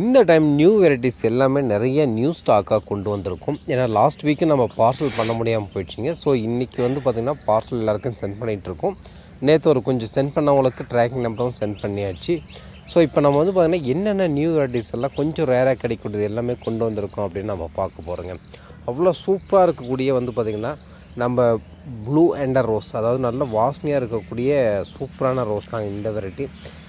இந்த time new varieties எல்லாமே நிறைய நியூ ஸ்டாக்காக கொண்டு வந்திருக்கும். ஏன்னா லாஸ்ட் வீக்கு நம்ம பார்சல் பண்ண முடியாமல் போயிடுச்சிங்க. ஸோ இன்றைக்கி வந்து பார்த்திங்கன்னா பார்சல் எல்லாருக்கும் சென்ட் பண்ணிகிட்ருக்கோம் நேற்று ஒரு கொஞ்சம் சென்ட் பண்ணவங்களுக்கு ட்ராக்கிங் நம்பரும் சென்ட் பண்ணியாச்சு. ஸோ இப்போ நம்ம வந்து பார்த்திங்கன்னா என்னென்ன நியூ வெரைட்டிஸ் எல்லாம் கொஞ்சம் ரேராக கிடைக்கக்கூடியது எல்லாமே கொண்டு வந்திருக்கோம் அப்படின்னு நம்ம பார்க்க போகிறோங்க அவ்வளோ சூப்பராக இருக்கக்கூடிய வந்து பார்த்திங்கன்னா நம்ம ப்ளூ அண்டர் ரோஸ் அதாவது நல்ல வாசனையாக இருக்கக்கூடிய சூப்பரான ரோஸ் தாங்க இந்த வெரைட்டி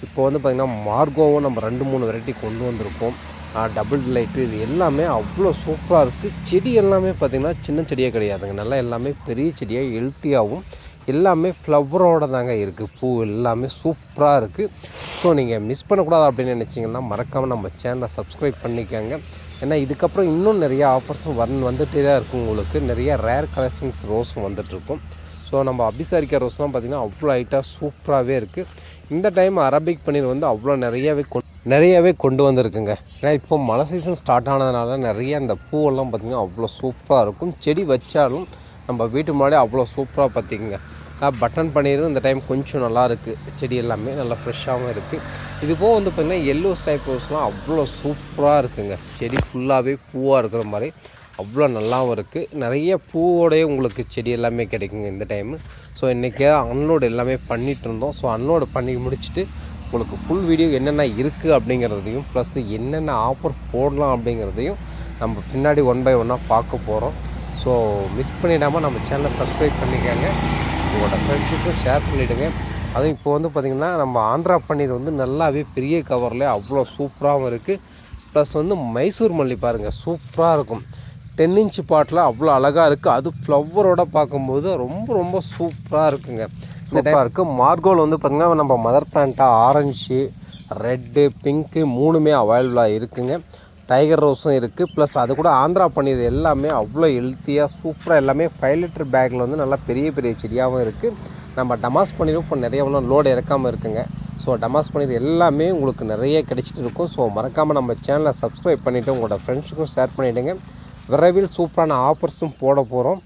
இப்போ வந்து பார்த்திங்கன்னா மார்கோவும் நம்ம ரெண்டு மூணு வெரைட்டி கொண்டு வந்திருக்கோம். டபுள் லைட்டு இது எல்லாமே அவ்வளோ சூப்பராக இருக்குது செடி எல்லாமே பார்த்திங்கன்னா சின்ன செடியாக கிடையாதுங்க. நல்லா எல்லாமே பெரிய செடியாக ஹெல்த்தியாகவும் எல்லாமே ஃப்ளவரோட தாங்க இருக்குது பூ எல்லாமே சூப்பராக இருக்குது ஸோ நீங்கள் மிஸ் பண்ணக்கூடாது அப்படின்னு நினச்சிங்கன்னா மறக்காமல் நம்ம சேனலை சப்ஸ்கிரைப் பண்ணிக்கோங்க. ஏன்னா இதுக்கப்புறம் இன்னும் நிறையா ஆஃபர்ஸும் வந் வந்துகிட்டே தான் இருக்கும் உங்களுக்கு. நிறைய ரேர் கலெக்ஷன்ஸ் ரோஸும் வந்துட்டுருக்கும் ஸோ நம்ம அபிசாரிக்கா ரோஸ்லாம் பார்த்திங்கன்னா அவ்வளோ ஹைட்டாக சூப்பராகவே இருக்குது இந்த டைம் அரபிக் பன்னீர் வந்து அவ்வளோ நிறையவே கொ நிறையவே கொண்டு வந்திருக்குங்க. ஏன்னா இப்போ மழை சீசன் ஸ்டார்ட் ஆனதுனால நிறைய அந்த பூவெல்லாம் பார்த்திங்கன்னா அவ்வளோ சூப்பராக இருக்கும். செடி வச்சாலும் நம்ம வீட்டு முன்னாடி அவ்வளோ சூப்பராக பார்த்திங்க பட்டன் பன்னீரும் இந்த டைம் கொஞ்சம் நல்லா இருக்குது செடி எல்லாமே நல்லா ஃப்ரெஷ்ஷாகவும் இருக்குது இது போக வந்து பார்த்திங்கன்னா எல்லோ ஸ்டைப் ரோஸ்லாம் அவ்வளோ சூப்பராக இருக்குங்க. செடி ஃபுல்லாகவே பூவாக இருக்கிற மாதிரி அவ்வளோ நல்லாவும் இருக்குது நிறைய பூவோடய உங்களுக்கு செடி எல்லாமே கிடைக்குங்க இந்த டைமு ஸோ இன்றைக்கே அன்லோடு எல்லாமே பண்ணிகிட்டு இருந்தோம். ஸோ அன்லோடு பண்ணி முடிச்சுட்டு உங்களுக்கு ஃபுல் வீடியோ என்னென்ன இருக்குது அப்படிங்கிறதையும் ப்ளஸ் என்னென்ன ஆஃபர் போடலாம் அப்படிங்கிறதையும் நம்ம பின்னாடி ஒன் பை ஒன்னாக பார்க்க போகிறோம் ஸோ மிஸ் பண்ணிடாமல் நம்ம சேனலை சப்ஸ்கிரைப் பண்ணிக்கோங்க. உங்களோட ஃப்ரெண்ட்ஷிப்பும் ஷேர் பண்ணிவிடுங்க அதுவும் இப்போ வந்து பார்த்திங்கன்னா நம்ம ஆந்திரா பன்னீர் வந்து நல்லாவே பெரிய கவரில் அவ்வளோ சூப்பராகவும் இருக்குது ப்ளஸ் வந்து மைசூர் மல்லி பாருங்கள் சூப்பராக இருக்கும். டென் இன்ச் பாட்டில் அவ்வளோ அழகாக இருக்குது அது ஃப்ளவரோட பார்க்கும்போது ரொம்ப ரொம்ப சூப்பராக இருக்குங்க. இந்த டைம் இருக்குது மார்கோல் வந்து பார்த்திங்கன்னா நம்ம மதர் பிளான்ட்டாக ஆரஞ்சு ரெட்டு பிங்க்கு மூணுமே அவைலபிளாக இருக்குங்க. டைகர் ரோஸும் இருக்குது ப்ளஸ் அது கூட ஆந்திரா பன்னீர் எல்லாமே அவ்வளோ ஹெல்த்தியாக சூப்பராக எல்லாமே ஃபைவ் லிட்டர் பேக்கில் வந்து நல்லா பெரிய பெரிய செடியாகவும் இருக்குது நம்ம டமாஸ் பன்னீரும் இப்போ நிறைய லோடு இறக்காமல் இருக்குங்க. ஸோ டமாஸ் பன்னீர் எல்லாமே உங்களுக்கு நிறைய கிடைச்சிட்டு இருக்கும். ஸோ மறக்காமல் நம்ம சேனலை சப்ஸ்கிரைப் பண்ணிவிட்டு உங்களோட ஃப்ரெண்ட்ஸுக்கும் ஷேர் பண்ணிவிடுங்க விரைவில் சூப்பரான ஆஃபர்ஸும் போட போகிறோம்